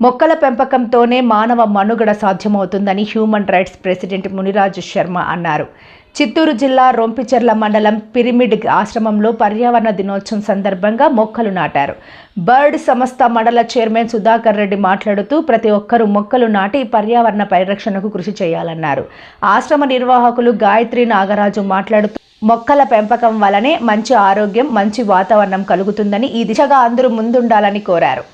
మొక్కల పెంపకంతోనే మానవ మనుగడ సాధ్యమవుతుందని human rights president Muniraju Sharma అన్నారు. చిత్తూరు జిల్లా రొంపిచెర్ల మండలం పిరిమిడ్ ఆశ్రమంలో పర్యావరణ దినోత్సవం సందర్భంగా మొక్కలు నాటారు. బర్డ్ సంస్థ మండల చైర్మన్ సుధాకర్ రెడ్డి మాట్లాడుతూ ప్రతి ఒక్కరూ మొక్కలు నాటి పర్యావరణ పరిరక్షణకు కృషి చేయాలన్నారు. ఆశ్రమ నిర్వాహకులు గాయత్రి నాగరాజు మాట్లాడుతూ మొక్కల పెంపకం వలనే మంచి ఆరోగ్యం మంచి వాతావరణం కలుగుతుందని ఈ దిశగా అందరూ ముందుండాలని కోరారు.